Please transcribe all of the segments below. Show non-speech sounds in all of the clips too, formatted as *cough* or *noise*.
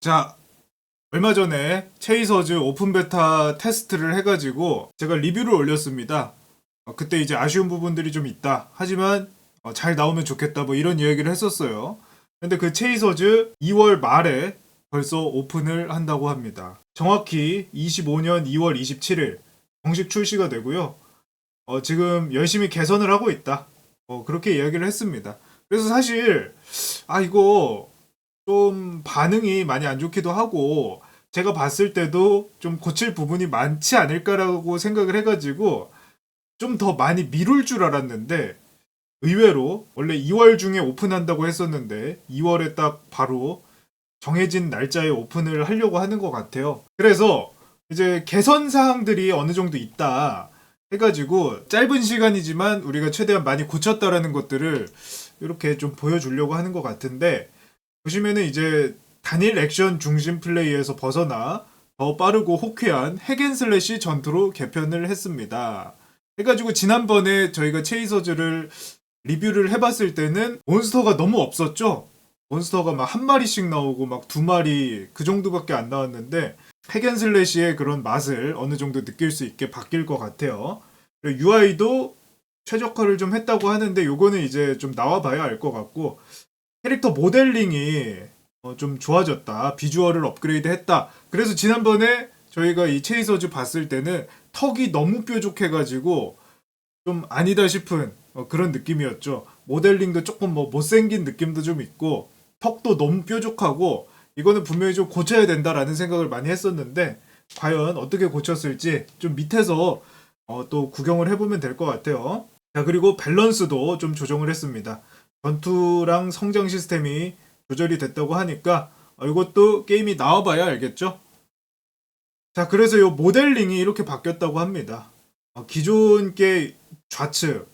자, 얼마 전에 체이서즈 오픈 베타 테스트를 해가지고 제가 리뷰를 올렸습니다. 어, 그때 이제 아쉬운 부분들이 좀 있다. 하지만 어, 잘 나오면 좋겠다. 뭐 이런 이야기를 했었어요. 근데 그 체이서즈 2월 말에 벌써 오픈을 한다고 합니다. 정확히 25년 2월 27일 정식 출시가 되고요. 어, 지금 열심히 개선을 하고 있다. 어, 그렇게 이야기를 했습니다. 그래서 사실 아 이거 좀 반응이 많이 안 좋기도 하고 제가 봤을 때도 좀 고칠 부분이 많지 않을까라고 생각을 해가지고 좀 더 많이 미룰 줄 알았는데 의외로 원래 2월 중에 오픈한다고 했었는데 2월에 딱 바로 정해진 날짜에 오픈을 하려고 하는 것 같아요. 그래서 이제 개선 사항들이 어느 정도 있다 해가지고 짧은 시간이지만 우리가 최대한 많이 고쳤다라는 것들을 이렇게 좀 보여주려고 하는 것 같은데 보시면은 이제 단일 액션 중심 플레이에서 벗어나 더 빠르고 호쾌한 핵앤슬래시 전투로 개편을 했습니다. 해가지고 지난번에 저희가 체이서즈를 리뷰를 해봤을 때는 몬스터가 너무 없었죠. 몬스터가 막 한 마리씩 나오고 막 두 마리 그 정도밖에 안 나왔는데 핵앤슬래시의 그런 맛을 어느 정도 느낄 수 있게 바뀔 것 같아요. UI도 최적화를 좀 했다고 하는데 요거는 이제 좀 나와봐야 알 것 같고 캐릭터 모델링이 어, 좀 좋아졌다. 비주얼을 업그레이드 했다. 그래서 지난번에 저희가 이 체이서즈 봤을 때는 턱이 너무 뾰족해가지고 좀 아니다 싶은 어, 그런 느낌이었죠. 모델링도 조금 뭐 못생긴 느낌도 좀 있고 턱도 너무 뾰족하고 이거는 분명히 좀 고쳐야 된다라는 생각을 많이 했었는데 과연 어떻게 고쳤을지 좀 밑에서 어, 또 구경을 해보면 될 것 같아요. 자 그리고 밸런스도 좀 조정을 했습니다. 전투랑 성장 시스템이 조절이 됐다고 하니까 어, 이것도 게임이 나와봐야 알겠죠? 자, 그래서 이 모델링이 이렇게 바뀌었다고 합니다. 어, 기존 게 좌측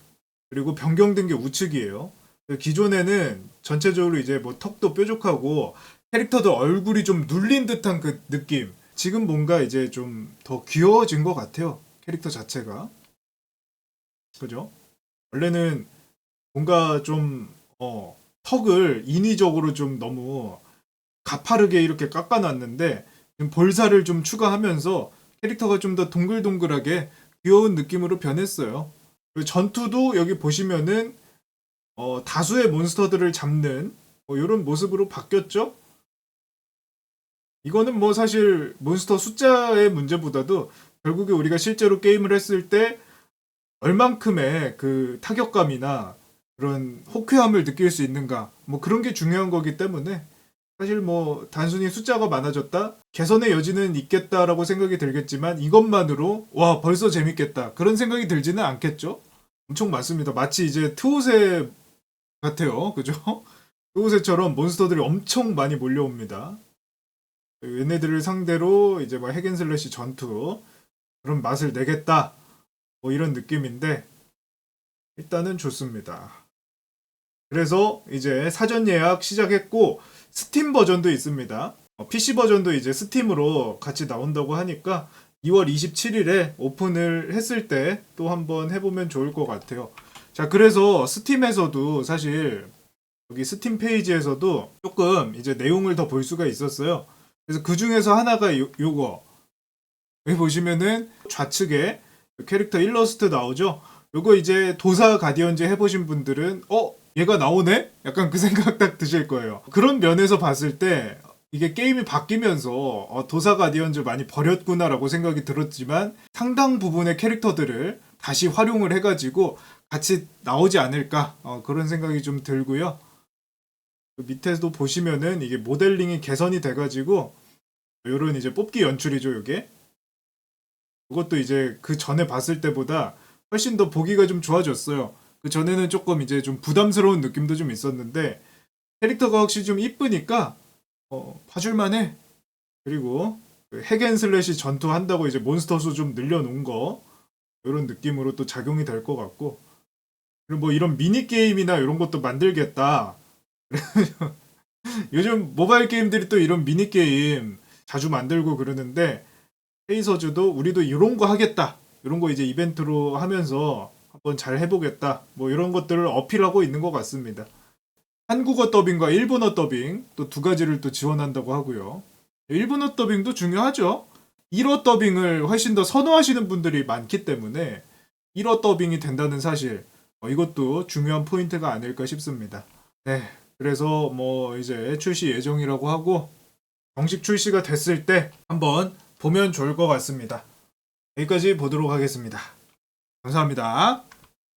그리고 변경된 게 우측이에요. 기존에는 전체적으로 이제 뭐 턱도 뾰족하고 캐릭터도 얼굴이 좀 눌린 듯한 그 느낌. 지금 뭔가 이제 좀 더 귀여워진 것 같아요. 캐릭터 자체가. 그죠? 원래는 뭔가 좀, 어, 턱을 인위적으로 좀 너무 가파르게 이렇게 깎아놨는데, 볼살을 좀 추가하면서 캐릭터가 좀 더 동글동글하게 귀여운 느낌으로 변했어요. 전투도 여기 보시면은, 어, 다수의 몬스터들을 잡는, 뭐, 이런 모습으로 바뀌었죠? 이거는 뭐 사실 몬스터 숫자의 문제보다도 결국에 우리가 실제로 게임을 했을 때 얼만큼의 그 타격감이나 그런 호쾌함을 느낄 수 있는가? 뭐 그런 게 중요한 거기 때문에 사실 뭐 단순히 숫자가 많아졌다 개선의 여지는 있겠다라고 생각이 들겠지만 이것만으로 와 벌써 재밌겠다 그런 생각이 들지는 않겠죠? 엄청 많습니다. 마치 이제 트오세 같아요. *laughs* 그죠? 트오세처럼 몬스터들이 엄청 많이 몰려옵니다. 얘네들을 상대로 이제 뭐 핵앤슬래시 전투 그런 맛을 내겠다 뭐 이런 느낌인데 일단은 좋습니다. 그래서 이제 사전 예약 시작했고 스팀 버전도 있습니다. 어, PC 버전도 이제 스팀으로 같이 나온다고 하니까 2월 27일에 오픈을 했을 때 또 한번 해보면 좋을 것 같아요. 자, 그래서 스팀에서도 사실 여기 스팀 페이지에서도 조금 이제 내용을 더 볼 수가 있었어요. 그래서 그 중에서 하나가 요, 요거. 여기 보시면은 좌측에 캐릭터 일러스트 나오죠? 요거 이제 도사 가디언즈 해보신 분들은 어? 얘가 나오네? 약간 그 생각 딱 드실 거예요. 그런 면에서 봤을 때 이게 게임이 바뀌면서 어, 도사 가디언즈 많이 버렸구나라고 생각이 들었지만 상당 부분의 캐릭터들을 다시 활용을 해가지고 같이 나오지 않을까 어, 그런 생각이 좀 들고요. 그 밑에도 보시면은 이게 모델링이 개선이 돼가지고 요런 이제 뽑기 연출이죠, 요게. 그것도 이제 그 전에 봤을 때보다 훨씬 더 보기가 좀 좋아졌어요. 그 전에는 조금 이제 좀 부담스러운 느낌도 좀 있었는데 캐릭터가 확실히 좀 이쁘니까 어, 봐줄만해. 그리고 그 핵앤슬래시 전투한다고 이제 몬스터 수 좀 늘려놓은 거 이런 느낌으로 또 작용이 될 것 같고 그리고 뭐 이런 미니 게임이나 이런 것도 만들겠다. *laughs* 요즘 모바일 게임들이 또 이런 미니 게임 자주 만들고 그러는데 페이서즈도 우리도 이런 거 하겠다. 이런 거 이제 이벤트로 하면서 한번 잘 해보겠다. 뭐 이런 것들을 어필하고 있는 것 같습니다. 한국어 더빙과 일본어 더빙 또 두 가지를 또 지원한다고 하고요. 일본어 더빙도 중요하죠. 1어 더빙을 훨씬 더 선호하시는 분들이 많기 때문에 1어 더빙이 된다는 사실 어, 이것도 중요한 포인트가 아닐까 싶습니다. 네, 그래서 뭐 이제 출시 예정이라고 하고 정식 출시가 됐을 때 한번 보면 좋을 것 같습니다. 여기까지 보도록 하겠습니다. 감사합니다.